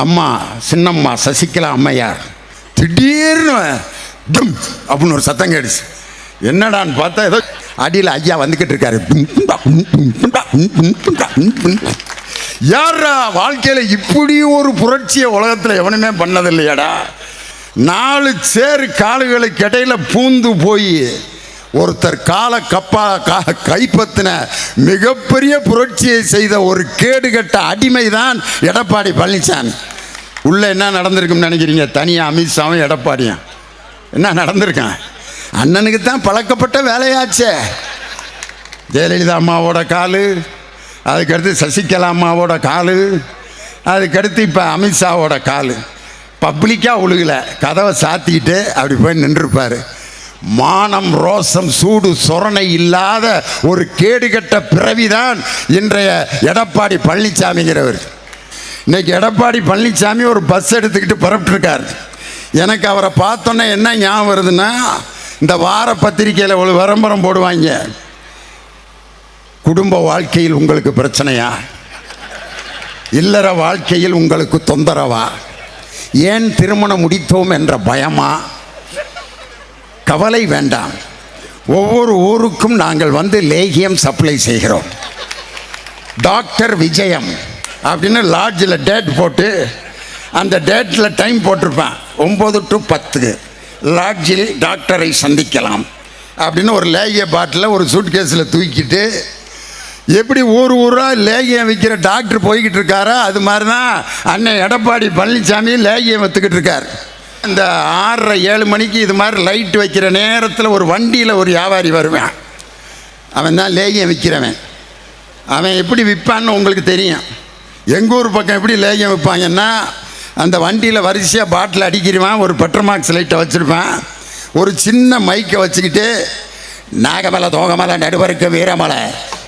அம்மா சின்னம்மா சசிகலா அம்மையார் திடீர்னு தும் அப்படின்னு ஒரு சத்தம் கேடுச்சு என்னடான்னு பார்த்தா ஏதோ அடியில் ஐயா வந்துக்கிட்டு இருக்காரு டும், டும்டா, டும், டும், டும்டா, உம் டும், டும்டா, வாழ்க்கையில் இப்படி ஒரு புரட்சியை உலகத்தில் எவனுமே பண்ணதில்லையாடா நாலு சேரு காலுகளுக்கு இடையில பூந்து போய் ஒருத்தர் கால கப்பா கைப்பற்றின மிகப்பெரிய புரட்சியை செய்த ஒரு கேடுகட்ட அடிமை தான் எடப்பாடி பழனிசாமி. உள்ளே என்ன நடந்திருக்கும்னு நினைக்கிறீங்க? தனியாக அமித்ஷாவும் எடப்பாடியும். என்ன நடந்திருக்கான்? அண்ணனுக்கு தான் பழக்கப்பட்ட வேலையாச்சே. ஜெயலலிதா அம்மாவோட காலு அதுக்கடுத்து சசிகலா அம்மாவோட காலு அதுக்கடுத்து இப்போ அமித்ஷாவோட காலு. பப்ளிக்காக ஒழுகலை. கதவை சாத்திக்கிட்டு அப்படி போய் நின்றுருப்பார் மானம் ரோசம் சூடு சொரணை இல்லாத ஒரு கேடுகட்ட பிறவிதான் இன்றைய எடப்பாடி பழனிசாமிங்கிறவர். இன்னைக்கு எடப்பாடி பழனிசாமி ஒரு பஸ் எடுத்துக்கிட்டு புறப்பட்டுருக்கார். எனக்கு அவரை பார்த்தோன்னே என்ன ஞாபகம் வருதுன்னா இந்த வார பத்திரிக்கையில் ஒரு விளம்பரம் போடுவாங்க. குடும்ப வாழ்க்கையில் உங்களுக்கு பிரச்சனையா? இல்லற வாழ்க்கையில் உங்களுக்கு தொந்தரவா? ஏன் திருமணம் முடித்தோம் என்ற பயமா? கவலை வேண்டாம். ஒவ்வொரு ஊருக்கும் நாங்கள் வந்து லேகியம் சப்ளை செய்கிறோம். டாக்டர் விஜயம் அப்படின்னு லாட்ஜில் டேட் போட்டு அந்த டேட்டில் டைம் போட்டிருப்பேன். ஒம்பது டு பத்து லாட்ஜில் டாக்டரை சந்திக்கலாம் அப்படின்னு ஒரு லேகிய பாட்டில் ஒரு சூட் கேஸில் தூக்கிட்டு எப்படி ஊர் ஊராக லேகியம் விற்கிற டாக்டர் போய்கிட்டு இருக்காரோ அது மாதிரி தான் அண்ணன் எடப்பாடி பழனிசாமி லேகியம் விற்றுக்கிட்டு இருக்கார். இந்த ஆறரை ஏழு மணிக்கு இது மாதிரி லைட் வைக்கிற நேரத்தில் ஒரு வண்டியில் ஒரு வியாபாரி வருவேன். அவன் தான் லேகியம் விற்கிறவன் அவன் எப்படி விற்பான்னு உங்களுக்கு தெரியும். எங்கள் ஊர் பக்கம் எப்படி லேகியம் விற்பாங்கன்னா அந்த வண்டியில் வரிசையாக பாட்டில் அடிக்கிடுவான் ஒரு பெட்ரோமாக்ஸ் லைட்டை வச்சுருப்பான். ஒரு சின்ன மைக்கை வச்சுக்கிட்டு நாகமலை தோகமலை நடுவருக்கு வீரமலை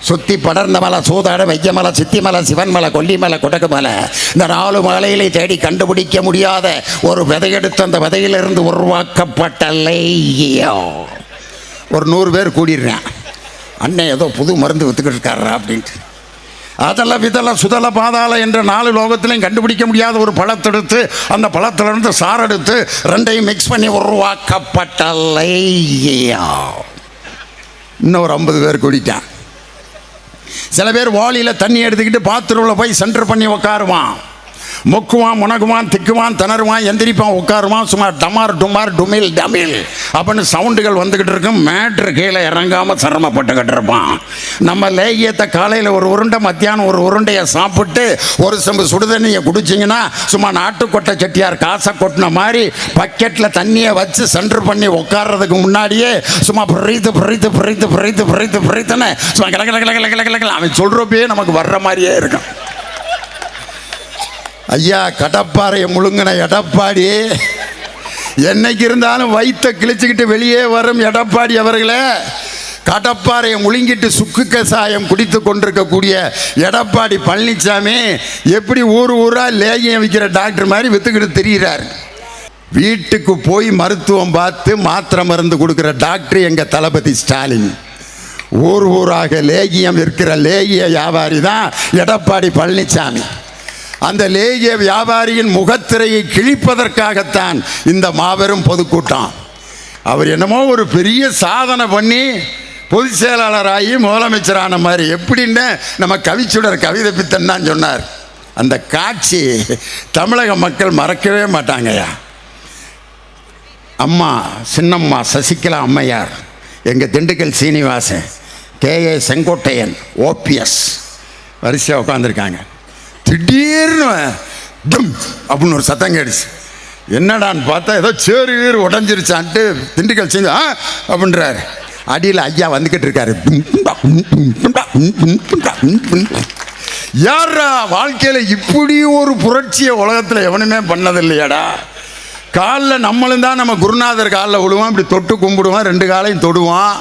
சுத்தி படர்ந்த மலை சூதாட வையமலை சித்திமலை சிவன்மலை கொல்லிமலை கொடகுமலை இந்த நாலு மலையிலே தேடி கண்டுபிடிக்க முடியாத ஒரு விதையெடுத்து அந்த விதையிலிருந்து உருவாக்கப்பட்ட ஒரு நூறு பேர் கூடிடுறேன். அண்ணன் ஏதோ புது மருந்து வித்துக்கிட்டு இருக்காரா அப்படின்ட்டு. அதெல்லாம் விதல சுதல பாதாள என்ற நாலு லோகத்திலையும் கண்டுபிடிக்க முடியாத ஒரு பழத்தெடுத்து அந்த பழத்திலிருந்து சாரெடுத்து ரெண்டையும் மிக்ஸ் பண்ணி உருவாக்கப்பட்ட இன்னும் ஒரு ஐம்பது பேர் கூடிட்டான். சில பேர் வாளியில் தண்ணி எடுத்துக்கிட்டு பாத்ரூமில் போய் சென்டர் பண்ணி உட்காருவான் மொக்குவான் முனகுவான் திக்குவான் திணறுவான் எந்திரிப்பான் உட்காருவான் சும்மா டமார் டுமார் டுமில் டமில் அப்படின்னு சவுண்டுகள் வந்துக்கிட்டு இருக்கும் மேட்ரு கீழே இறங்காமல் சிரமப்பட்டுக்கிட்டு இருப்பான் நம்ம லேகியத்தை காலையில் ஒரு உருண்டை மத்தியானம் ஒரு உருண்டையை சாப்பிட்டு ஒரு செம்பு சுடுதண்ணியை குடிச்சிங்கன்னா சும்மா நாட்டுக்கொட்டை செட்டியார் காசை கொட்டின மாதிரி பக்கெட்டில் தண்ணியை வச்சு சென்டர் பண்ணி உட்கார்றதுக்கு முன்னாடியே சும்மா பிரித்து பிரித்து பிரித்து பிரித்து பிரித்து பிரித்துன்னு சும்மா கிள கிள கிள கிள அவன் சொல்கிறப்பயே நமக்கு வர்ற மாதிரியே இருக்கும் ஐயா கடப்பாறையை முழுங்கின எடப்பாடி. என்னைக்கு இருந்தாலும் வயித்தை கிழிச்சுக்கிட்டு வெளியே வரும் எடப்பாடி அவர்களே. கடப்பாறையை முழுங்கிட்டு சுக்கு கசாயம் குடித்து கொண்டிருக்கக்கூடிய எடப்பாடி பழனிசாமி எப்படி ஊர் ஊராக லேகியம் விற்கிற டாக்டர் மாதிரி வித்துக்கிட்டு தெரிகிறார் வீட்டுக்கு போய் மருத்துவம் பார்த்து மாத்திரை மருந்து கொடுக்குற டாக்டர் எங்கள் தளபதி ஸ்டாலின். ஊர் ஊராக லேகியம் இருக்கிற லேகிய வியாபாரி தான் எடப்பாடி பழனிசாமி அந்த லேகிய வியாபாரியின் முகத்திரையை கிழிப்பதற்காகத்தான் இந்த மாபெரும் பொதுக்கூட்டம். அவர் என்னமோ ஒரு பெரிய சாதனை பண்ணி பொதுச் செயலாளராகி முதலமைச்சரான மாதிரி. எப்படின்னு நம்ம கவிச்சுடர் கவிதை பித்தன் தான் சொன்னார். அந்த காட்சி தமிழக மக்கள் மறக்கவே மாட்டாங்கய்யா. அம்மா சின்னம்மா சசிகலா அம்மையார் எங்கள் Dindigul Srinivasan K A Sengottaiyan OPS வரிசையாக உட்காந்துருக்காங்க திடீர்னு டும் அப்படின்னு ஒரு சத்தம் கேடுச்சு என்னடான்னு பார்த்தா ஏதோ சேரு கீறு உடஞ்சிருச்சான்ட்டு திண்டுக்கல் செஞ்சு ஆ அப்படின்றாரு அடியில் ஐயா வந்துக்கிட்டு இருக்காரு யாரா வாழ்க்கையில் இப்படி ஒரு புரட்சியை உலகத்தில் எவனுமே பண்ணதில்லையாடா காலில் நம்மளும் தான் நம்ம குருநாதர் காலில் விழுவோம் இப்படி தொட்டு கும்பிடுவோம் ரெண்டு காலையும் தொடுவோம்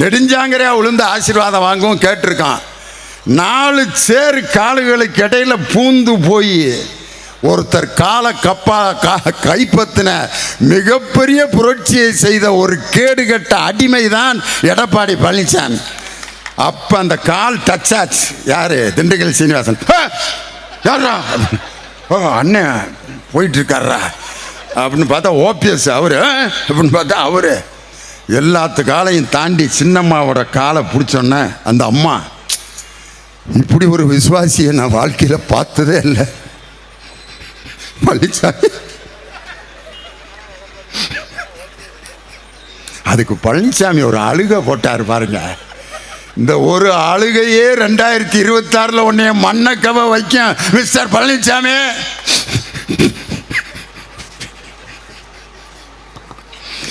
நெடுஞ்சாங்கரையாக விழுந்து ஆசீர்வாதம் வாங்குவோம் கேட்டிருக்கான் நாலு சேரு காலுகளுக்கு இடையில் பூந்து போய் ஒருத்தர் கால கப்பா கா- கைப்பற்றின மிகப்பெரிய புரட்சியை செய்த ஒரு கேடுகட்ட அடிமை தான் எடப்பாடி பழனிசாமி. அப்போ அந்த கால் டச் ஆச்சு. யாரு? திண்டுக்கல் சீனிவாசன். யாரா ஓ அண்ணன் போயிட்டுருக்காரா அப்படின்னு பார்த்தா ஓபிஎஸ் அவர். அப்படின்னு பார்த்தா அவர். எல்லாத்து காலையும் தாண்டி சின்னம்மாவோட காலை பிடிச்சோன்னே அந்த அம்மா இப்படி ஒரு விசுவாசியை நான் வாழ்க்கையில் பார்த்ததே இல்லை. பழனிசாமி அதுக்கு பழனிசாமி ஒரு அழுகை போட்டார் பாருங்க. இந்த ஒரு அழுகையே ரெண்டாயிரத்தி இருபத்தாறில் உன்னைய மண்ணக்கவ வைக்கும் மிஸ்டர் பழனிசாமி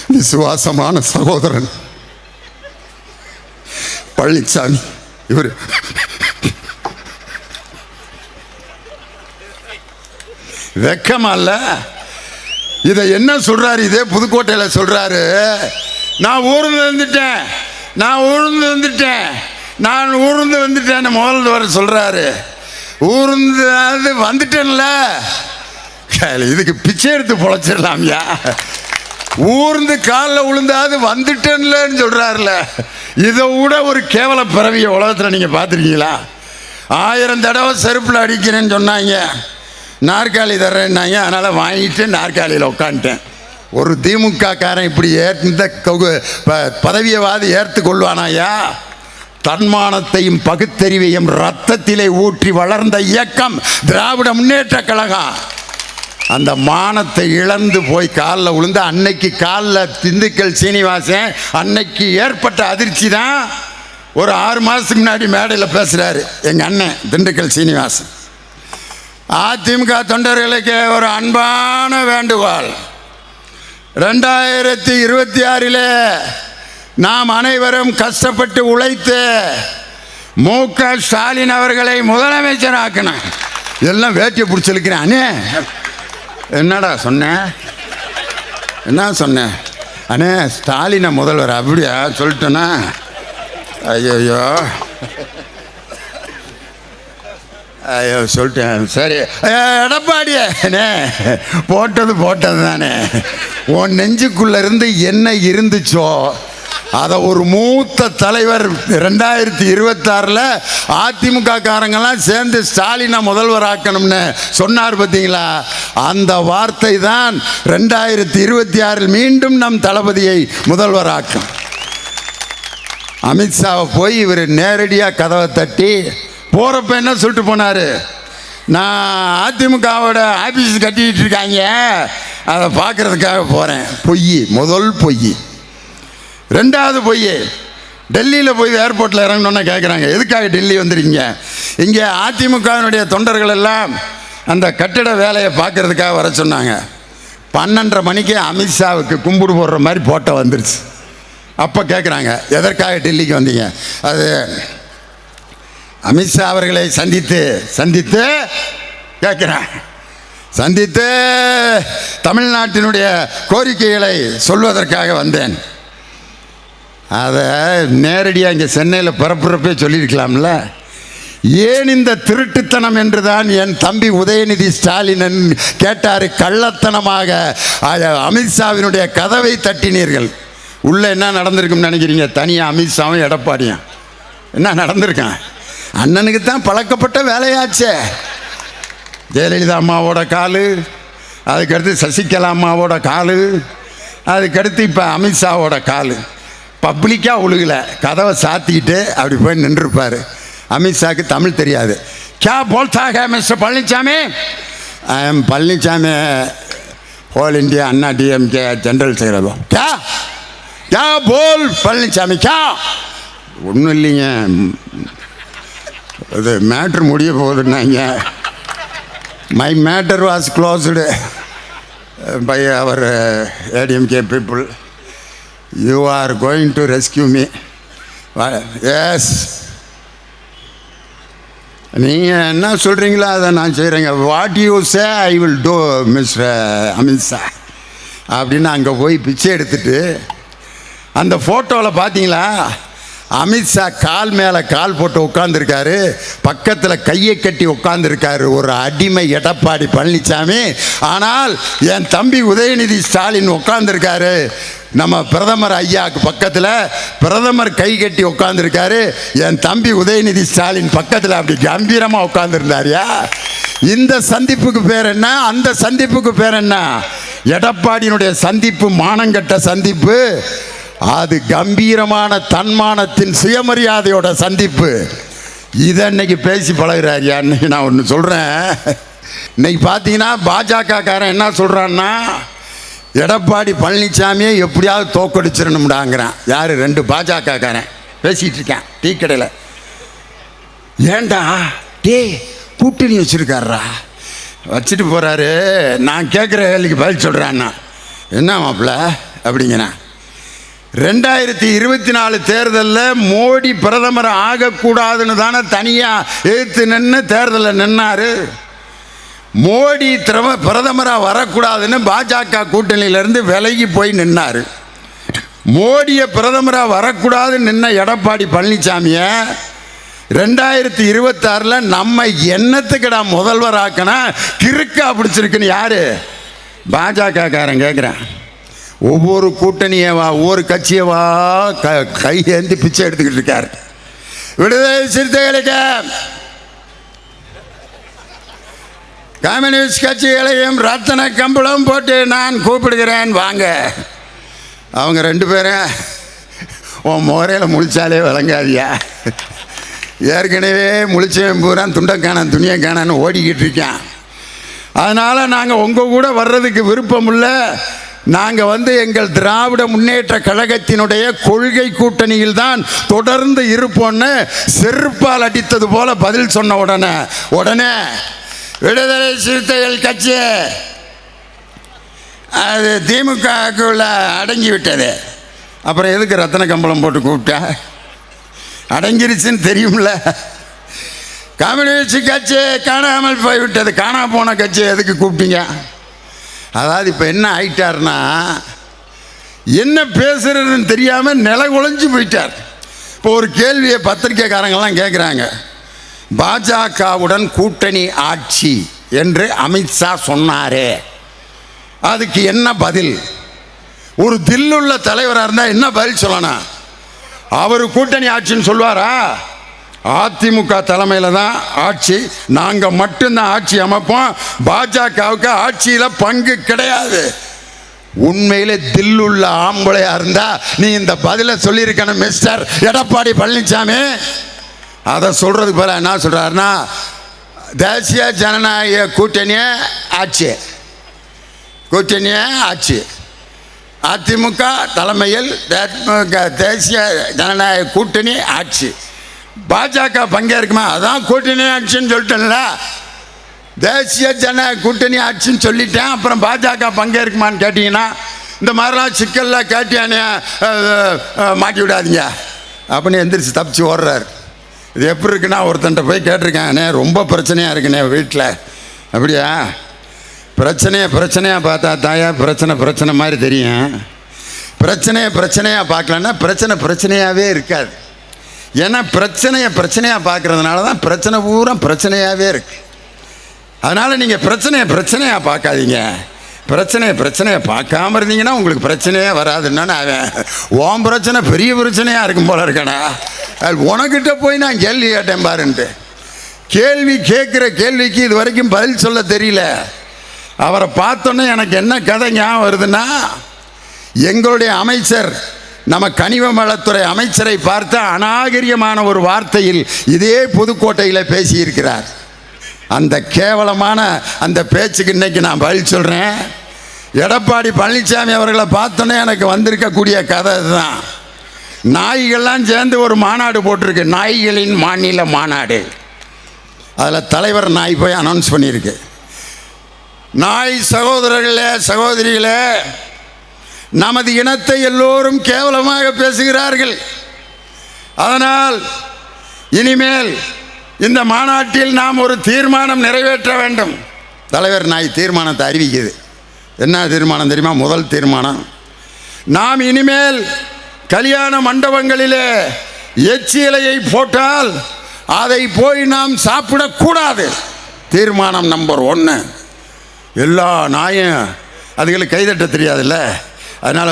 விசுவாசமான சகோதரன். பழனிசாமி இவர். வெக்கமல்ல. இதை என்ன சொல்கிறாரு இதே புதுக்கோட்டையில் சொல்கிறாரு நான் ஊர்ந்து வந்துட்டேன். நான் ஊர்ந்து வந்துட்டேன். நான் ஊர்ந்து வந்துட்டேன்னு முதல்ல வர சொல்கிறாரு ஊர்ந்து அது வந்துட்டேன்ல. இதுக்கு பிச்சை எடுத்து பொழைச்சிடலாம்யா. ஊர்ந்து காலில் விழுந்தாது வந்துட்டேன்லன்னு சொல்கிறாருல இதை விட ஒரு கேவல பிறவிய உலகத்தில் நீங்கள் பார்த்துருக்கீங்களா? ஆயிரம் தடவை செருப்பில் அடிக்கிறேன்னு சொன்னாங்க. நாற்காலி தர்றேன்னாங்க அதனால் வாங்கிட்டு நாற்காலியில் உட்காந்துட்டேன். ஒரு திமுக காரன் இப்படி ஏற் இந்த ப- பதவியவாதி ஏற்று கொள்வானாயா? தன்மானத்தையும் பகுத்தறிவையும் ரத்தத்திலே ஊற்றி வளர்ந்த இயக்கம் திராவிட முன்னேற்ற கழகம். அந்த மானத்தை இழந்து போய் காலில் விழுந்து அன்னைக்கு காலில் திண்டுக்கல் சீனிவாசன் அன்னைக்கு ஏற்பட்ட அதிர்ச்சி தான் ஒரு ஆறு மாதத்துக்கு முன்னாடி மேடையில் பேசுகிறாரு எங்கள் அண்ணன் திண்டுக்கல் சீனிவாசன். அதிமுக தொண்டர்களுக்கு ஒரு அன்பான வேண்டுகோள். ரெண்டாயிரத்தி இருபத்தி ஆறிலே நாம் அனைவரும் கஷ்டப்பட்டு உழைத்து மு க ஸ்டாலின் அவர்களை முதலமைச்சர் ஆக்கணும் எல்லாம் வேட்டியை பிடிச்சிருக்கிறேன் அண்ணே என்னடா சொன்னேன் என்ன சொன்னேன் அண்ணே ஸ்டாலினை முதல்வர் அப்படியா சொல்லிட்டேன்னா? ஐயோ ஐயோ சொல்லிட்டேன். சரி. ஐயோ, போட்டது போட்டது தானே. உன் நெஞ்சுக்குள்ள இருந்து என்ன இருந்துச்சோ அதை ஒரு மூத்த தலைவர் ரெண்டாயிரத்தி இருபத்தாறில் அதிமுக காரங்கெல்லாம் சேர்ந்து ஸ்டாலினை முதல்வராக்கணும்னு சொன்னார் பார்த்தீங்களா? அந்த வார்த்தை தான் ரெண்டாயிரத்தி இருபத்தி ஆறில் மீண்டும் நம் தளபதியை முதல்வர் ஆக்கும். அமித்ஷாவை போய் இவர் நேரடியாக கதவை தட்டி போகிறப்ப என்ன சொல்லிட்டு போனார்? நான் அதிமுகவோட ஆஃபீஸ் கட்டிக்கிட்டு இருக்காங்க. அதை பார்க்கறதுக்காக போகிறேன் பொய் முதல் பொய். ரெண்டாவது பொய் டெல்லியில் போய் ஏர்போர்ட்டில் இறங்கணுன்னு கேட்குறாங்க எதுக்காக டெல்லி வந்துருக்கீங்க? இங்கே அதிமுகவினுடைய தொண்டர்கள் எல்லாம் அந்த கட்டிட வேலையை பார்க்கறதுக்காக வர சொன்னாங்க. பன்னெண்டரை மணிக்கு அமித்ஷாவுக்கு கும்பிடு போடுற மாதிரி போட்டோ வந்துருச்சு. அப்போ கேட்குறாங்க எதற்காக டெல்லிக்கு வந்தீங்க? அது அமித்ஷா அவர்களை சந்தித்து சந்தித்து கேட்குறேன். சந்தித்து தமிழ்நாட்டினுடைய கோரிக்கைகளை சொல்வதற்காக வந்தேன். அதை நேரடியாக இங்கே சென்னையில் பரப்புறப்பே சொல்லியிருக்கலாம்ல. ஏன் இந்த திருட்டுத்தனம் என்றுதான் என் தம்பி உதயநிதி ஸ்டாலின் கேட்டார் கள்ளத்தனமாக. அமித்ஷாவினுடைய கதவை தட்டினீர்கள். உள்ளே என்ன நடந்திருக்கும்னு நினைக்கிறீங்க? தனியாக அமித்ஷாவும் எடப்பாடியும். என்ன நடந்திருக்கான் அண்ணனுக்கு தான் பழக்கப்பட்ட வேலையாச்சே. ஜெயலலிதா அம்மாவோட காலு அதுக்கடுத்து சசிகலா அம்மாவோட காலு அதுக்கடுத்து இப்போ அமித்ஷாவோட காலு. பப்ளிக்காக ஒழுகலை கதவை சாத்திக்கிட்டு அப்படி போய் நின்றுருப்பார். அமித்ஷாவுக்கு தமிழ் தெரியாது. கே போல்தாக mister Palaniswami I am Palaniswami whole India Anna DMK general செய்கிறதோ கே கே போல் பழனிசாமி கே ஒன்றும் இல்லைங்க இது மேட்ரு முடிய போகுதுன்னாங்க my matter was closed by our ADMK people you are going to rescue me yes நீங்கள் என்ன சொல்கிறீங்களோ அதை நான் செய்கிறேங்க what you say I will do mister Amit Shah அப்படின்னு அங்கே போய் பிச்சை எடுத்துட்டு அந்த ஃபோட்டோவில் பார்த்தீங்களா அமித்ஷா கால் மேலே கால் போட்டு உட்காந்துருக்காரு பக்கத்தில் கையை கட்டி உட்காந்துருக்காரு ஒரு அடிமை எடப்பாடி பழனிசாமி ஆனால் என் தம்பி உதயநிதி ஸ்டாலின் உட்காந்துருக்காரு நம்ம பிரதமர் ஐயாவுக்கு பக்கத்தில் பிரதமர் கை கட்டி உட்காந்துருக்காரு என் தம்பி உதயநிதி ஸ்டாலின் பக்கத்தில் அப்படி கம்பீரமாக உட்காந்துருந்தாருயா இந்த சந்திப்புக்கு பேர் என்ன? அந்த சந்திப்புக்கு பேர் என்ன? எடப்பாடியினுடைய சந்திப்பு மானங்கட்ட சந்திப்பு. அது கம்பீரமான தன்மானத்தின் சுயமரியாதையோட சந்திப்பு. இதை இன்னைக்கு பேசி பழகிறார் அன்னைக்கு நான் ஒன்று சொல்கிறேன் இன்னைக்கு பார்த்தீங்கன்னா பாஜகக்காரன் என்ன சொல்கிறான்னா எடப்பாடி பழனிசாமியை எப்படியாவது தோக்கடிச்சிடணும்டாங்கிறான். யார்? ரெண்டு பாஜகக்காரன் பேசிகிட்டு இருக்கேன் டீ கடையில். ஏண்டா? டே கூட்டணி வச்சுருக்காரா வச்சுட்டு போகிறாரு நான் கேட்குற கேள்விக்கு பதில் சொல்கிறான்னா என்ன மாப்பிள்ள? அப்படிங்கிறேன். ரெண்டாயிரத்தி இருபத்தி நாலு தேர்தலில் மோடி பிரதமர் ஆகக்கூடாதுன்னு தானே தனியாக எதிர்த்து நின்று தேர்தலில் நின்னார். மோடி திரம பிரதமராக வரக்கூடாதுன்னு பாஜக கூட்டணியிலேருந்து விலகி போய் நின்னார். மோடியை பிரதமராக வரக்கூடாதுன்னு நின்ன எடப்பாடி பழனிசாமியை ரெண்டாயிரத்தி இருபத்தாறில் நம்ம என்னத்துக்கடா முதல்வர் ஆக்கினா கிறுக்கா பிடிச்சிருக்குன்னு யார்? பாஜக காரன் கேட்குறேன் ஒவ்வொரு கூட்டணியவா ஒவ்வொரு கட்சியவா க கையேந்தி பிச்சை எடுத்துக்கிட்டு இருக்கார். விடுதலை சிறுத்தைகளுக்கு கம்யூனிஸ்ட் கட்சிகளையும் ரத்தன கம்பளம் போட்டு நான் கூப்பிடுகிறேன் வாங்க. அவங்க ரெண்டு பேரும் உன் முறையில் முழிச்சாலே விளங்காதியா? ஏற்கனவே முழிச்சவன் பூரா துண்டக்கானான் துணியை காணான்னு ஓடிக்கிட்டு இருக்கான். அதனால் நாங்கள் உங்கள் கூட வர்றதுக்கு விருப்பம் இல்லை நாங்கள் வந்து எங்கள் திராவிட முன்னேற்ற கழகத்தினுடைய கொள்கை கூட்டணியில் தான் தொடர்ந்து இருப்போம்னு செருப்பால் அடித்தது போல பதில் சொன்ன உடனே உடனே விடுதலை சிறுத்தைகள் கட்சி அது திமுகக்குள்ள அடங்கி விட்டது அப்புறம் எதுக்கு ரத்தன கம்பளம் போட்டு கூப்பிட்டா? அடங்கிருச்சுன்னு தெரியும்ல. கம்யூனிஸ்ட் கட்சி காணாமல் போய்விட்டது. காணாமல் போன கட்சி எதுக்கு கூப்பிட்டீங்க? அதாவது இப்போ என்ன ஆயிட்டார்னா என்ன பேசுகிறதுன்னு தெரியாமல் நில ஒழிஞ்சு போயிட்டார். இப்போ ஒரு கேள்வியை பத்திரிக்கைக்காரங்கெல்லாம் கேட்குறாங்க பாஜகவுடன் கூட்டணி ஆட்சி என்று அமித்ஷா சொன்னாரே. அதுக்கு என்ன பதில்? ஒரு தில்லுள்ள தலைவராக இருந்தால் என்ன பதில் சொல்லணும்? அவர் கூட்டணி ஆட்சின்னு சொல்லுவாரா? அதிமுக தலைமையில் தான் ஆட்சி. நாங்கள் மட்டும்தான் ஆட்சி அமைப்போம். பாஜகவுக்கு ஆட்சியில் பங்கு கிடையாது. உண்மையிலே தில்லுள்ள ஆம்பளையா இருந்தா நீ இந்த பதிலை சொல்லியிருக்கணும் மிஸ்டர் எடப்பாடி பழனிசாமி அதை சொல்றதுக்கு பதிலா என்ன சொல்றாருன்னா தேசிய ஜனநாயக கூட்டணிய ஆட்சி. கூட்டணிய ஆட்சி. அதிமுக தலைமையில் தேசிய ஜனநாயக கூட்டணி ஆட்சி. பாஜக பங்கேற்குமா அதான் கூட்டணி ஆட்சின்னு சொல்லிட்டேன்ல. தேசிய ஜன கூட்டணி ஆட்சின்னு சொல்லிட்டேன். அப்புறம் பாஜக பங்கேற்குமான்னு கேட்டிங்கன்னா இந்த மாதிரிலாம் சிக்கலில் கேட்டியானே மாட்டி விடாதீங்க. அப்படின்னு எந்திரிச்சு தப்பிச்சு ஓடுறாரு. இது எப்படி இருக்குன்னா ஒருத்தன்ட்ட போய் கேட்டிருக்கேன். ரொம்ப பிரச்சனையாக இருக்குண்ணே வீட்டில் அப்படியா? பிரச்சனையை பிரச்சனையாக பார்த்தா தாயா பிரச்சனை பிரச்சனை மாதிரி தெரியும். பிரச்சனையை பிரச்சனையாக பார்க்கலன்னா பிரச்சனை பிரச்சனையாகவே இருக்காது. ஏன்னா பிரச்சனையை பிரச்சனையாக பார்க்கறதுனால தான் பிரச்சனை பூரா பிரச்சனையாகவே இருக்குது அதனால் நீங்கள் பிரச்சனையை பிரச்சனையாக பார்க்காதீங்க. பிரச்சனையை பிரச்சனையை பார்க்காம இருந்தீங்கன்னா உங்களுக்கு பிரச்சனையே வராதுன்னா அவன் ஓம் பிரச்சனை பெரிய பிரச்சனையாக இருக்கும் போல இருக்கடா அது உனக்கிட்ட போய் நான் கேள்வி கேட்டேன் பாருன்ட்டு. கேள்வி கேட்குற கேள்விக்கு இது வரைக்கும் பதில் சொல்ல தெரியல. அவரை பார்த்தோன்னே எனக்கு என்ன கதை ஞாபகம் வருதுன்னா எங்களுடைய அமைச்சர் நம்ம கனிம வளத்துறை அமைச்சரை பார்த்து அநாகரியமான ஒரு வார்த்தையில் இதே புதுக்கோட்டையில் பேசியிருக்கிறார். அந்த கேவலமான அந்த பேச்சுக்கு இன்னைக்கு நான் பதில் சொல்கிறேன் எடப்பாடி பழனிசாமி அவர்களை பார்த்தோன்னே எனக்கு வந்திருக்கக்கூடிய கதை இதுதான் நாய்கள்லாம் சேர்ந்து ஒரு மாநாடு போட்டிருக்கு. நாய்களின் மாநில மாநாடு. அதில் தலைவர் நாய் போய் அனௌன்ஸ் பண்ணியிருக்கு. நாய் சகோதரர்களே சகோதரிகளே நமது இனத்தை எல்லோரும் கேவலமாக பேசுகிறார்கள். அதனால் இனிமேல் இந்த மாநாட்டில் நாம் ஒரு தீர்மானம் நிறைவேற்ற வேண்டும். தலைவர் நாய் தீர்மானத்தை அறிவிக்குது என்ன தீர்மானம் தெரியுமா? முதல் தீர்மானம். நாம் இனிமேல் கல்யாண மண்டபங்களிலே எச்சி இலையை போட்டால் அதை போய் நாம் சாப்பிடக்கூடாது. தீர்மானம் நம்பர் ஒன்று எல்லா நாயும் அதுகளுக்கு கைதட்ட தெரியாதுல்ல? அதனால்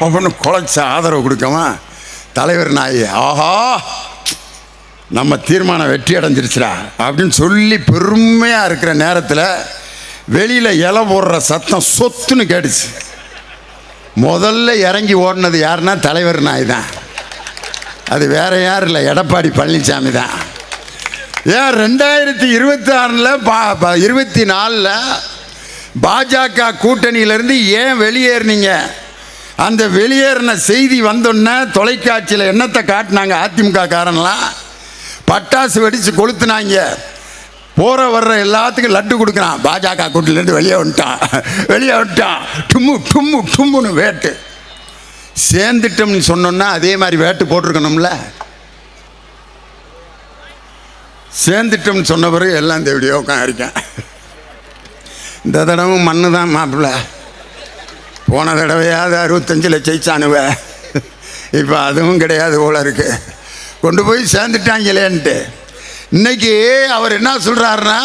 அப்படின்னு குலைச்ச ஆதரவு கொடுக்கமா தலைவர் நாய் ஆஹா நம்ம தீர்மானம் வெற்றி அடைஞ்சிருச்சுடா அப்படின்னு சொல்லி பெருமையாக இருக்கிற நேரத்தில் வெளியில் இலை போடுற சத்தம் சொத்துன்னு கேட்டுச்சு முதல்ல இறங்கி ஓடினது யாருன்னா தலைவர் நாய் தான் அது வேற யாரும் இல்லை எடப்பாடி பழனிசாமி தான் ஏன் ரெண்டாயிரத்தி இருபத்தி ஆறில் பா பா- இருபத்தி நாலில் பாஜக கூட்டணியிலிருந்து ஏன் வெளியேறினீங்க? அந்த வெளியேறின செய்தி வந்தோன்னே தொலைக்காட்சியில் என்னத்தை காட்டினாங்க அதிமுக காரன்லாம்? பட்டாசு வெடித்து கொளுத்துனாங்க. போகிற வர்ற எல்லாத்துக்கும் லட்டு கொடுக்குறான். பாஜக கூட்டிலேருந்து வெளியே வந்துட்டான். வெளியே வந்துட்டான். டும்மு டும்மு டும்முன்னு வேட்டு. சேர்ந்துட்டோம்னு சொன்னோன்னா அதே மாதிரி வேட்டு போட்டிருக்கணும்ல. சேர்ந்துட்டோம்னு சொன்ன பிறகு எல்லாம் இந்த வீடியோ உட்காந்துருக்கேன் இந்த தடவை மண்ணு தான் மாப்பிள்ள. போன தடவையாவது அறுபத்தஞ்சில் ஜெயிச்சானுவ இப்போ அதுவும் கிடையாது போல இருக்கு. கொண்டு போய் சேர்ந்துட்டாங்களேன்ட்டு. இன்னைக்கு அவர் என்ன சொல்கிறாருன்னா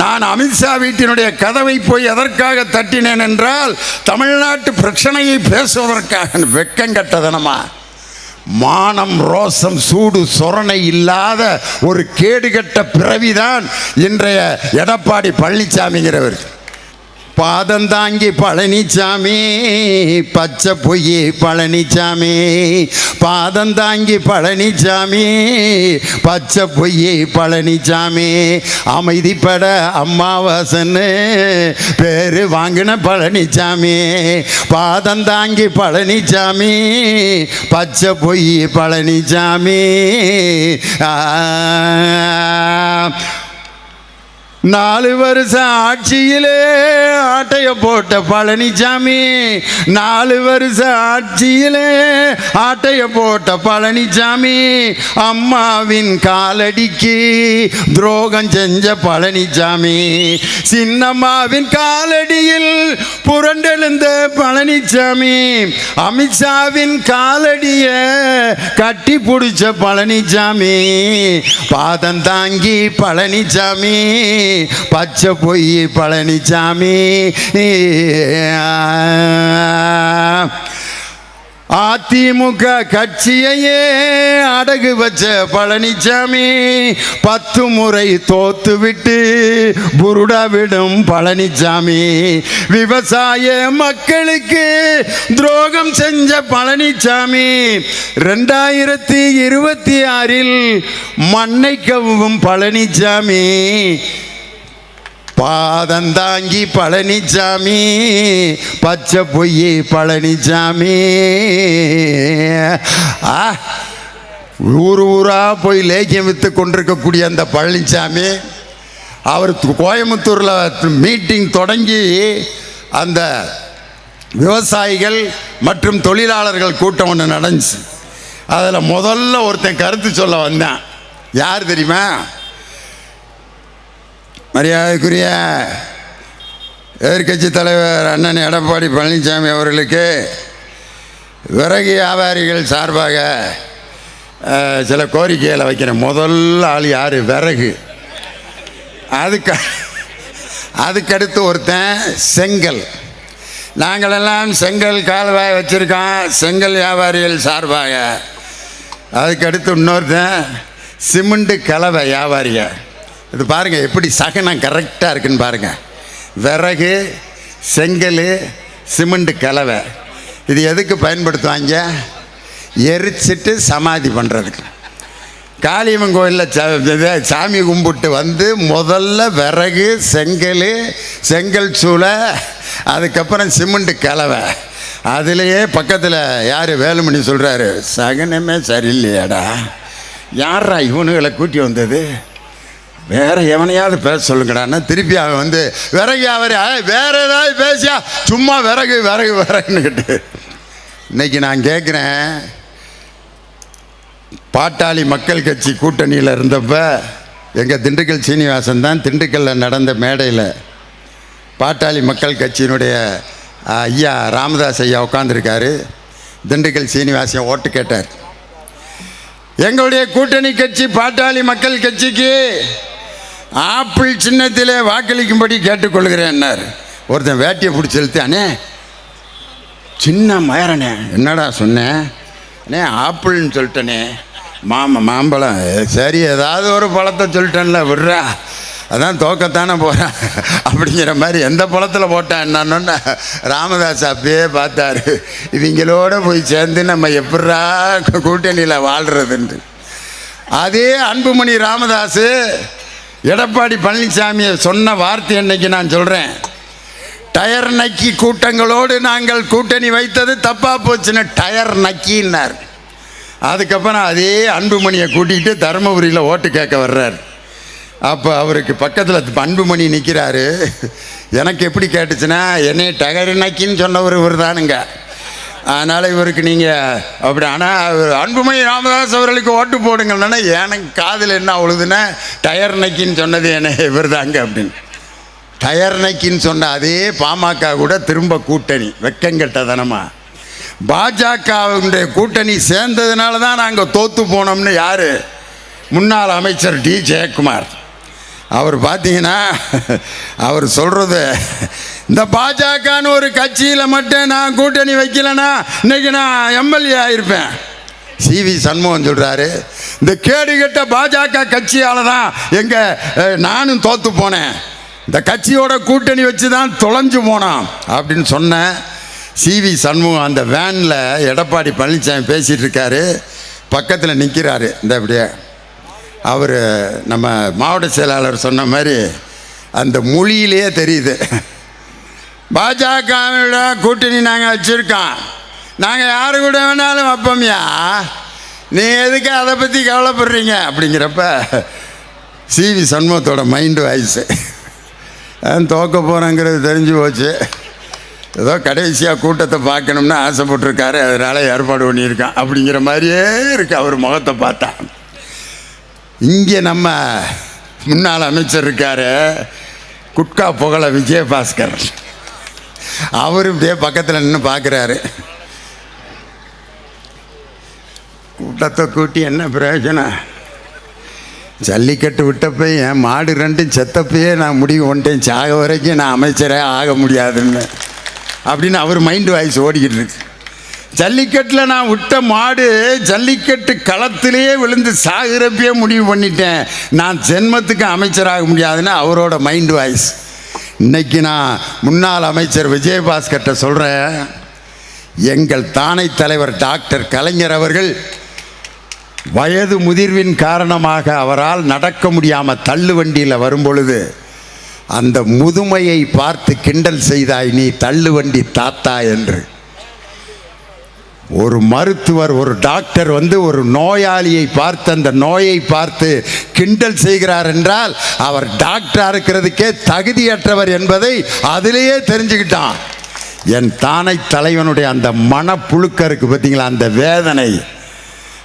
நான் அமித்ஷா வீட்டினுடைய கதவை போய் எதற்காக தட்டினேன் என்றால் தமிழ்நாட்டு பிரச்சனையை பேசுவதற்காக. வெக்கங்கட்டதனமா மானம் ரோசம் சூடு சொரணை இல்லாத ஒரு கேடுகட்ட பிறவிதான் இன்றைய எடப்பாடி பழனிசாமிங்கிறவர் பாதம் தாங்கி பழனிசாமி பச்சை பொய்யே பழனிசாமி பாதந்தாங்கி பழனிசாமி பச்சை பொய் பழனிசாமி அமைதிப்பட அம்மாவாசன்னு பேரு வாங்கின பழனிசாமி பாதந்தாங்கி பழனிசாமி பச்சை பொய் பழனிசாமி ஆ. நாலு வருஷம் ஆட்சியிலே ஆட்டைய போட்ட பழனிசாமி நாலு வருஷம் ஆட்சியிலே ஆட்டைய போட்ட பழனிசாமி அம்மாவின் காலடிக்கு துரோகம் செஞ்ச பழனிசாமி. சின்னம்மாவின் காலடியில் புரண்டெழுந்த பழனிசாமி அமித்ஷாவின் காலடிய கட்டி பிடிச்ச பழனிசாமி. பாதம் தாங்கி பழனிசாமி பச்சை பொய் பழனிசாமி அதிமுக கட்சியையே அடகு வச்ச பழனிசாமி பத்து முறை தோத்து விட்டு புருடா விடும் பழனிசாமி விவசாய மக்களுக்கு துரோகம் செஞ்ச பழனிசாமி ரெண்டாயிரத்தி இருபத்தி ஆறில் மண்ணை கவ்வும் பழனிசாமி பாதந்தாங்கி பழனிசாமி பச்சை பொய் பழனிசாமி ஆ ஊர் ஊராக போய் லேக்கியம் விற்று கொண்டிருக்கக்கூடிய அந்த பழனிசாமி அவர் கோயம்புத்தூரில் மீட்டிங் தொடங்கி அந்த விவசாயிகள் மற்றும் தொழிலாளர்கள் கூட்டம் ஒன்று நடந்துச்சு. அதில் முதல்ல ஒருத்தன் கருத்து சொல்ல வந்தேன். யார் தெரியுமா? மரியாதைக்குரிய எதிர்க்கட்சி தலைவர் அண்ணன் எடப்பாடி பழனிசாமி அவர்களுக்கு விறகு வியாபாரிகள் சார்பாக சில கோரிக்கைகளை வைக்கிறேன் முதல் ஆள் யார்? விறகு. அதுக்கு அதுக்கடுத்து ஒருத்தன் செங்கல். நாங்களெல்லாம் செங்கல் கால்வாய் வச்சுருக்கோம். செங்கல் வியாபாரிகள் சார்பாக. அதுக்கடுத்து இன்னொருத்தன் சிமெண்ட்டு கலவை வியாபாரிகள். இது பாருங்கள் எப்படி சகனம் கரெக்டாக இருக்குன்னு பாருங்கள் விறகு செங்கல் சிமெண்ட் கலவை. இது எதுக்கு பயன்படுத்துவாங்க? எரிச்சிட்டு சமாதி பண்ணுறதுக்கு காளியம்மன் கோயிலில் ச சாமி கும்பிட்டு வந்து முதல்ல விறகு செங்கல் செங்கல் சூளை அதுக்கப்புறம் சிமெண்ட் கலவை. அதுலேயே பக்கத்தில் யார் வேலுமணி சொல்கிறாரு சகனமே சரியில்லையாடா. யாரா இவனுங்களை கூட்டி வந்தது? வேற எவனையாவது பேச சொல்லுங்கடான்னா திருப்பி அவன் வந்து விறகு அவர் வேற ஏதாவது பேசியா? சும்மா விறகு விறகு விறகுன்னுக்கிட்டு இன்னைக்கு நான் கேட்குறேன் பாட்டாளி மக்கள் கட்சி கூட்டணியில் இருந்தப்ப எங்கள் திண்டுக்கல் சீனிவாசன் தான் திண்டுக்கல்லில் நடந்த மேடையில் பாட்டாளி மக்கள் கட்சியினுடைய ஐயா ராமதாஸ் ஐயா உட்காந்துருக்காரு திண்டுக்கல் சீனிவாசன் ஓட்டு கேட்டார். எங்களுடைய கூட்டணி கட்சி பாட்டாளி மக்கள் கட்சிக்கு ஆப்பிள் சின்னத்திலே வாக்களிக்கும்படி கேட்டுக்கொள்கிறேன்னார். ஒருத்தன் வேட்டியை பிடிச்சி இழுத்தானே சின்ன மயரனே. என்னடா சொன்னேன் அண்ணே ஆப்பிள்னு சொல்லிட்டனே. மாம மாம்பழம். சரி ஏதாவது ஒரு பழத்தை சொல்லிட்டேன்ல விட்றா. அதான் தோக்கத்தானே போகிறேன் அப்படிங்கிற மாதிரி எந்த பழத்தில் போட்டேன்? என்னன்னு ராமதாஸ் அப்பயே பார்த்தாரு. இவங்களோட போய் சேர்ந்து நம்ம எப்படா கூட்டணியில் வாழ்கிறதுன்ட்டு அதே அன்புமணி ராமதாஸ் எடப்பாடி பழனிசாமியை சொன்ன வார்த்தை என்னைக்கு நான் சொல்கிறேன் டயர் நக்கி கூட்டங்களோடு நாங்கள் கூட்டணி வைத்தது தப்பாக போச்சுன்னு டயர் நக்கின்னார். அதுக்கப்புறம் அதே அன்புமணியை கூட்டிகிட்டு தருமபுரியில் ஓட்டு கேட்க வர்றார். அப்போ அவருக்கு பக்கத்தில் அன்புமணி நிற்கிறாரு எனக்கு எப்படி கேட்டுச்சுன்னா என்னை டயர் நக்கின்னு சொன்னவர் இவர் தானுங்க அதனால் இவருக்கு நீங்கள் அப்படி ஆனால் அன்புமணி ராமதாஸ் அவர்களுக்கு ஓட்டு போடுங்கன்னா எனக்கு காதில் என்ன உழுதுன்னா டயர் நக்கின்னு சொன்னது என்ன இவர் தாங்க அப்படின்னு. டயர் நக்கின்னு சொன்ன அதே பாமக கூட திரும்ப கூட்டணி வெக்கங்கெட்டதனமா. பாஜகவுடைய கூட்டணி சேர்ந்ததுனால தான் நாங்கள் தோத்து போனோம்னு யார்? முன்னாள் அமைச்சர் டி. ஜெயக்குமார். அவர் பார்த்தீங்கன்னா அவர் சொல்கிறது இந்த பாஜகன்னு ஒரு கட்சியில் மட்டும் நான் கூட்டணி வைக்கலனா இன்னைக்கு நான் எம்எல்ஏ ஆயிருப்பேன். சிவி சண்முகம் சொல்கிறாரு இந்த கேடுகெட்ட பாஜக கட்சியால் தான் எங்கள் நானும் தோற்று போனேன். இந்த கட்சியோட கூட்டணி வச்சு தான் தொலைஞ்சு போனான் அப்படின்னு சொன்னேன் சிவி சண்முகம் அந்த வேனில் எடப்பாடி பழனிசாமி பேசிகிட்டு இருக்காரு. பக்கத்தில் நிற்கிறாரு இந்த அப்படியே. அவர் நம்ம மாவட்ட செயலாளர் சொன்ன மாதிரி அந்த மொழியிலேயே தெரியுது. பாஜகவோட கூட்டணி நாங்கள் வச்சுருக்கோம். நாங்கள் யார் கூட வேணாலும் வைப்போம்யா? நீ எதுக்கு அதை பற்றி கவலைப்படுறீங்க? அப்படிங்கிறப்ப சிவி சண்முகத்தோட மைண்டு வாய்ஸு தோக்க போகிறோங்கிறது தெரிஞ்சு போச்சு. ஏதோ கடைசியாக கூட்டத்தை பார்க்கணும்னு ஆசைப்பட்டிருக்காரு. அதனால் ஏற்பாடு பண்ணியிருக்கான் அப்படிங்கிற மாதிரியே இருக்கு. அவர் முகத்தை பார்த்தா. இங்கே நம்ம முன்னாள் அமைச்சர் இருக்காரு. குட்கா புகழ விஜயபாஸ்கர். அவரும் இப்படியே பக்கத்தில் நின்று பார்க்குறாரு கூட்டத்தை கூட்டி என்ன பிரயோஜனம்? ஜல்லிக்கட்டு விட்டப்போ என் மாடு ரெண்டும் செத்தப்பயே நான் முடிவு கொண்டேன் சாக வரைக்கும் நான் அமைச்சரே ஆக முடியாதுன்னு. அப்படின்னு அவர் மைண்டு வாய்ஸ் ஓடிக்கிட்டு இருக்கு. ஜல்லிக்கட்டில் நான் விட்ட மாடு ஜல்லிக்கட்டு களத்திலேயே விழுந்து சாகிறப்பே முடிவு பண்ணிட்டேன். நான் ஜென்மத்துக்கு அமைச்சராக முடியாதுன்னு அவரோட மைண்டு வாய்ஸ். இன்னைக்கு நான் முன்னாள் அமைச்சர் விஜயபாஸ்கர்கிட்ட சொல்கிறேன் எங்கள் தானை தலைவர் டாக்டர் கலைஞர் அவர்கள் வயது முதிர்வின் காரணமாக அவரால் நடக்க முடியாமல் தள்ளு வண்டியில் வரும்பொழுது அந்த முதுமையை பார்த்து கிண்டல் செய்தாய் நீ தள்ளு வண்டி தாத்தா என்று. ஒரு மருத்துவர் ஒரு டாக்டர் வந்து ஒரு நோயாளியை பார்த்து அந்த நோயை பார்த்து கிண்டல் செய்கிறார் என்றால் அவர் டாக்டராக இருக்கிறதுக்கே தகுதியற்றவர் என்பதை அதிலேயே தெரிஞ்சுக்கிட்டான். என் தானை தலைவனுடைய அந்த மனப்புழுக்க இருக்குது பார்த்தீங்களா அந்த வேதனை.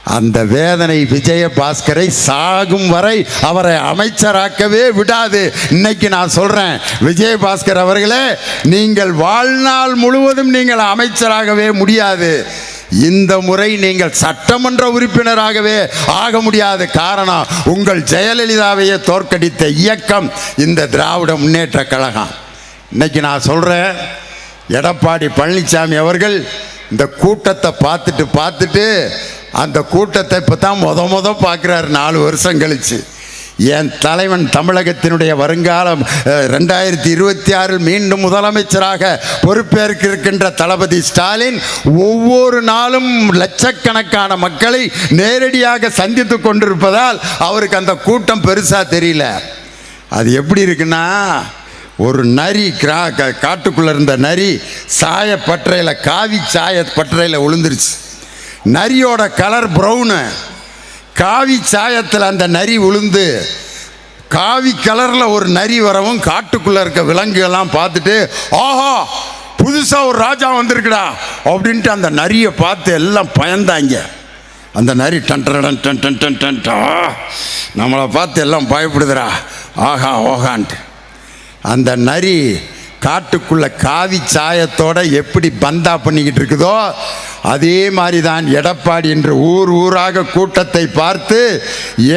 அந்த வேதனை விஜயபாஸ்கரை சாகும் வரை அவரை அமைச்சராக்கவே விடாது. இன்னைக்கு நான் சொல்றேன் விஜயபாஸ்கர் அவர்களே நீங்கள் வாழ்நாள் முழுவதும் நீங்கள் அமைச்சராகவே முடியாது. இந்த முறை நீங்கள் சட்டமன்ற உறுப்பினராகவே ஆக முடியாத. காரணம் உங்கள் ஜெயலலிதாவையே தோற்கடித்த இயக்கம் இந்த திராவிட முன்னேற்ற கழகம். இன்னைக்கு நான் சொல்கிறேன் எடப்பாடி பழனிசாமி அவர்கள் இந்த கூட்டத்தை பார்த்துட்டு பார்த்துட்டு அந்த கூட்டத்தை இப்போ தான் முத முத பார்க்குறாரு. நாலு வருஷம் கழிச்சு. என் தலைவன் தமிழகத்தினுடைய வருங்காலம் ரெண்டாயிரத்தி இருபத்தி ஆறில் மீண்டும் முதலமைச்சராக பொறுப்பேற்க இருக்கின்ற தளபதி ஸ்டாலின் ஒவ்வொரு நாளும் லட்சக்கணக்கான மக்களை நேரடியாக சந்தித்து கொண்டிருப்பதால் அவருக்கு அந்த கூட்டம் பெருசாக தெரியல. அது எப்படி இருக்குன்னா ஒரு நரி கிரா க- இருந்த நரி சாயப்பட்டறையில் காவி சாய பற்றையில் விழுந்துருச்சு. நரியோட கலர் ப்ரௌனு காவி சாயத்தில் அந்த நரி விழுந்து காவி கலரில் ஒரு நரி வரவும் காட்டுக்குள்ளே இருக்க விலங்குகள்லாம் பார்த்துட்டு ஆஹா புதுசாக ஒரு ராஜா வந்திருக்குடா அப்படின்ட்டு அந்த நரியை பார்த்து எல்லாம் பயந்தாங்க. அந்த நரி டன் டன் டன் டன் டன் டன் டா. நம்மளை பார்த்து எல்லாம் பயப்படுதுடா. ஆஹா ஓஹான்ட்டு. அந்த நரி காட்டுக்குள்ள காவி சாயத்தோட எப்படி பந்தா பண்ணிக்கிட்டு இருக்குதோ அதே மாதிரி தான் எடப்பாடி என்று ஊர் ஊராக கூட்டத்தை பார்த்து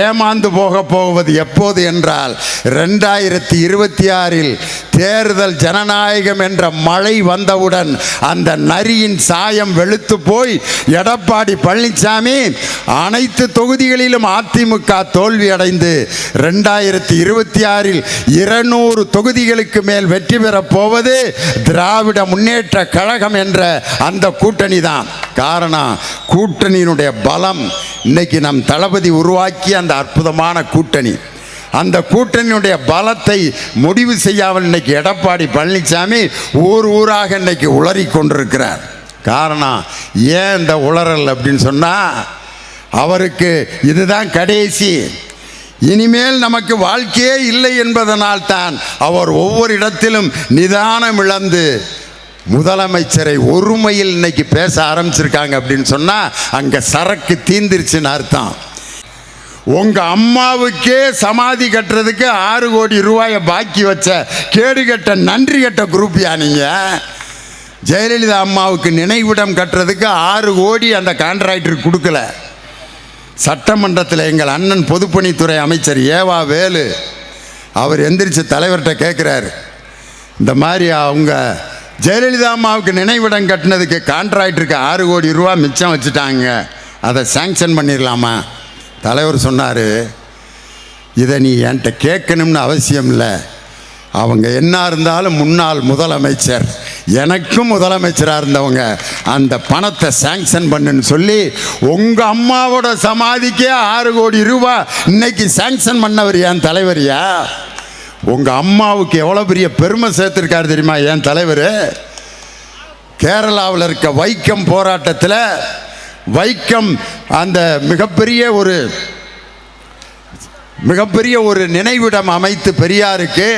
ஏமாந்து போக போவது எப்போது என்றால் ரெண்டாயிரத்தி இருபத்தி ஆறில் தேர்தல் ஜனநாயகம் என்ற மழை வந்தவுடன் அந்த நரியின் சாயம் வெளுத்து போய் எடப்பாடி பழனிசாமி அனைத்து தொகுதிகளிலும் அதிமுக தோல்வியடைந்து ரெண்டாயிரத்தி இருபத்தி ஆறில் இருநூறு தொகுதிகளுக்கு மேல் வெற்றி பெறப் போவது திராவிட முன்னேற்ற கழகம் என்ற அந்த கூட்டணி தான் காரணம் கூட்டணியினுடைய பலம் இன்னைக்கு நம் தளபதி உருவாக்கிய அந்த அற்புதமான கூட்டணி. அந்த கூட்டணியுடைய பலத்தை முடிவு செய்யாமல் இன்னைக்கு எடப்பாடி பழனிசாமி ஊர் ஊராக இன்னைக்கு உளறி கொண்டிருக்கிறார். காரணம் ஏன் இந்த உளறல் அப்படின்னு சொன்னால் அவருக்கு இதுதான் கடைசி. இனிமேல் நமக்கு வாழ்க்கையே இல்லை என்பதனால் தான் அவர் ஒவ்வொரு இடத்திலும் நிதானம் இழந்து முதலமைச்சரை ஒருமையில் இன்னைக்கு பேச ஆரம்பிச்சிருக்காங்க அப்படின்னு சொன்னால் அங்கே சரக்கு தீந்திருச்சுன்னு அர்த்தம். உங்கள் அம்மாவுக்கே சமாதி கட்டுறதுக்கு ஆறு கோடி ரூபாயை பாக்கி வச்ச கேடு கட்ட நன்றி கட்ட குரூப்பியா நீங்கள் ஜெயலலிதா அம்மாவுக்கு நினைவிடம் கட்டுறதுக்கு ஆறு கோடி அந்த கான்ட்ராக்டருக்கு கொடுக்கல. சட்டமன்றத்தில் எங்கள் அண்ணன் பொதுப்பணித்துறை அமைச்சர் ஏவா வேலு அவர் எந்திரிச்சு தலைவர்கிட்ட கேட்குறாரு இந்த மாதிரி அவங்க ஜெயலலிதா அம்மாவுக்கு நினைவிடம் கட்டினதுக்கு கான்ட்ராக்டருக்கு ஆறு கோடி ரூபா மிச்சம் வச்சுட்டாங்க. அதை சாங்ஷன் பண்ணிடலாமா தலைவர் சொன்னார் இதை நீ என்கிட்ட கேட்கணும்னு அவசியம் இல்லை. அவங்க என்ன இருந்தாலும் முன்னாள் முதலமைச்சர் எனக்கும் முதலமைச்சராக இருந்தவங்க அந்த பணத்தை சேங்ஷன் பண்ணுன்னு சொல்லி உங்கள் அம்மாவோட சமாதிக்கே ஆறு கோடி ரூபா இன்னைக்கு சேங்ஷன் பண்ணவர் என் தலைவரியா உங்கள் அம்மாவுக்கு எவ்வளோ பெரிய பெருமை சேர்த்துருக்காரு தெரியுமா என் தலைவர்? கேரளாவில் இருக்க வைக்கம் போராட்டத்தில் வைக்கம் அந்த மிகப்பெரிய ஒரு மிகப்பெரிய ஒரு நினைவிடம் அமைத்து பெரியாருக்கு.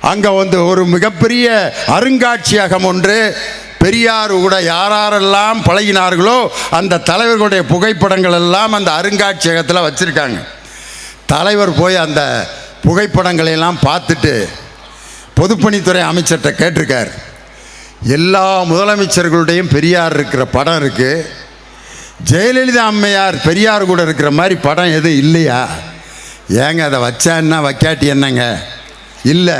அங்கே வந்து ஒரு மிகப்பெரிய அருங்காட்சியகம் ஒன்று பெரியார் கூட யாரெல்லாம் பழகினார்களோ அந்த தலைவர்களுடைய புகைப்படங்கள் எல்லாம் அந்த அருங்காட்சியகத்தில் வச்சுருக்காங்க. தலைவர் போய் அந்த புகைப்படங்களை எல்லாம் பார்த்துட்டு பொதுப்பணித்துறை அமைச்சர்கிட்ட கேட்டிருக்கார். எல்லா முதலமைச்சர்களுடையும் பெரியார் இருக்கிற படம் இருக்குது ஜெயலலிதா அம்மையார் பெரியார் கூட இருக்கிற மாதிரி படம் எதுவும் இல்லையா? ஏங்க அதை வச்சான்னா வைக்காட்டி என்னங்க? இல்லை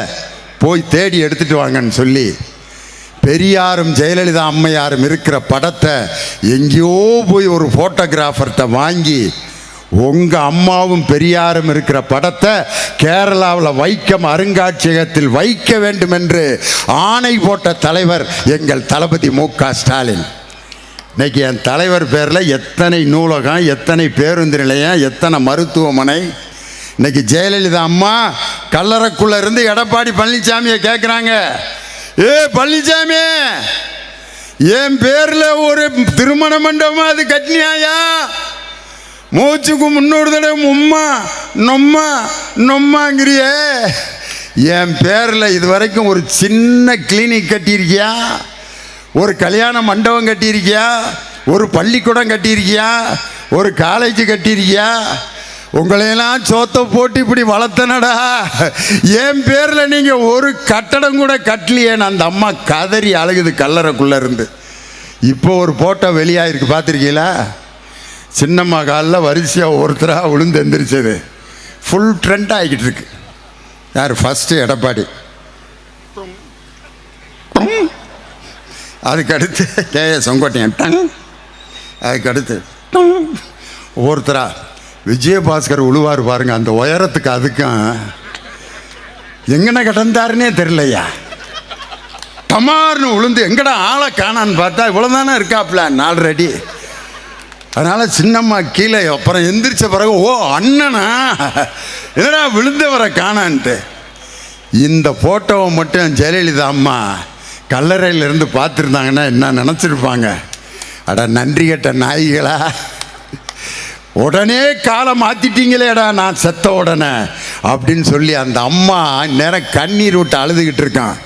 போய் தேடி எடுத்துட்டு வாங்கன்னு சொல்லி பெரியாரும் ஜெயலலிதா அம்மையாரும் இருக்கிற படத்தை எங்கேயோ போய் ஒரு ஃபோட்டோகிராஃபர்கிட்ட வாங்கி உங்கள் அம்மாவும் பெரியாரும் இருக்கிற படத்தை கேரளாவில் வைக்கம் அருங்காட்சியகத்தில் வைக்க வேண்டும் என்று ஆணை போட்ட தலைவர் எங்கள் தளபதி மு ஸ்டாலின். இன்னைக்கு என் தலைவர் பேரில் எத்தனை நூலகம் எத்தனை பேருந்து நிலையம் எத்தனை மருத்துவமனை? இன்னைக்கு ஜெயலலிதா அம்மா கல்லறைக்குள்ளே இருந்து எடப்பாடி பழனிசாமியை கேட்குறாங்க ஏ பழனிசாமி என் பேரில் ஒரு திருமண மண்டபம் அது கட்டினியாயா? மூச்சுக்கு முன்னூறு தடவை உம்மா நொம்மா நொம்மாங்கிறியே. என் பேரில் இது வரைக்கும் ஒரு சின்ன கிளினிக் கட்டியிருக்கியா? ஒரு கல்யாண மண்டபம் கட்டியிருக்கியா? ஒரு பள்ளிக்கூடம் கட்டியிருக்கியா? ஒரு காலேஜ் கட்டியிருக்கியா? உங்களையெல்லாம் சோத்தை போட்டு இப்படி வளர்த்தனடா. என் பேரில் நீங்கள் ஒரு கட்டடம் கூட கட்டலையேன்னு அந்த அம்மா கதறி அழுகுது கல்லறைக்குள்ளே இருந்து. இப்போ ஒரு போட்டோ வெளியாயிருக்கு பார்த்துருக்கீங்களா? சின்னம்மா காலில் வரிசையாக ஒருத்தராக விழுந்து எந்திரிச்சது. ஃபுல் ட்ரெண்ட் ஆகிக்கிட்டு இருக்கு. யார்? ஃபஸ்ட்டு எடப்பாடி. அதுக்கடுத்து கே செங்கோட்டையன் டங் அதுக்கடுத்து டங் ஒவ்வொருத்தரா விஜயபாஸ்கர் உழுவார் பாருங்க அந்த உயரத்துக்கு அதுக்கும். எங்கன கிடந்தாருன்னே தெரியலையா? டமார்னு உளுந்து எங்கடா ஆளை காணான்னு பார்த்தா இவ்வளோதானே இருக்காப்ல நாலு அதனால் சின்னம்மா கீழே அப்புறம் எந்திரிச்ச பிறகு ஓ அண்ணனா? என்னடா விழுந்தவரை காணான்ட்டு. இந்த ஃபோட்டோவை மட்டும் ஜெயலலிதா அம்மா கல்லறையிலேருந்து பார்த்துருந்தாங்கன்னா என்ன நினச்சிருப்பாங்க? அட நன்றி கட்ட நாய்களா? உடனே காலை மாற்றிட்டீங்களேடா நான் செத்த உடனே அப்படின்னு சொல்லி அந்த அம்மா நேரம் கண்ணீர் விட்டு அழுதுகிட்டு இருக்கான்.